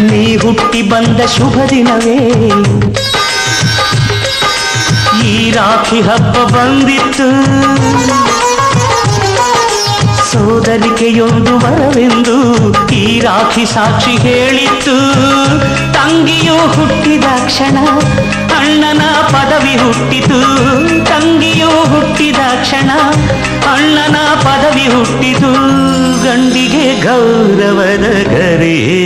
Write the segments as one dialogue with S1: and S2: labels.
S1: ನೀ ಹುಟ್ಟಿ ಬಂದ ಶುಭ ದಿನವೇ. ಈ ರಾಖಿ ಹಬ್ಬ ಬಂದಿತ್ತು. ಸೋದರಿಕೆಯೊಂದು ವರವೆಂದು ಈ ರಾಖಿ ಸಾಕ್ಷಿ ಹೇಳಿತ್ತು. ತಂಗಿಯು ಹುಟ್ಟಿದ ಕ್ಷಣ ಅಣ್ಣನ ಪದವಿ ಹುಟ್ಟಿತು. ತಂಗಿಯು ಹುಟ್ಟಿದ ಕ್ಷಣ ಅಣ್ಣನ ಪದವಿ ಹುಟ್ಟಿತು. ಗಂಡಿಗೆ ಗೌರವದ ಗರೇರಿತು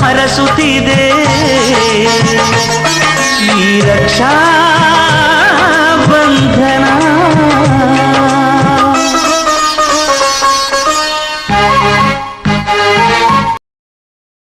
S1: సరస్వతీదే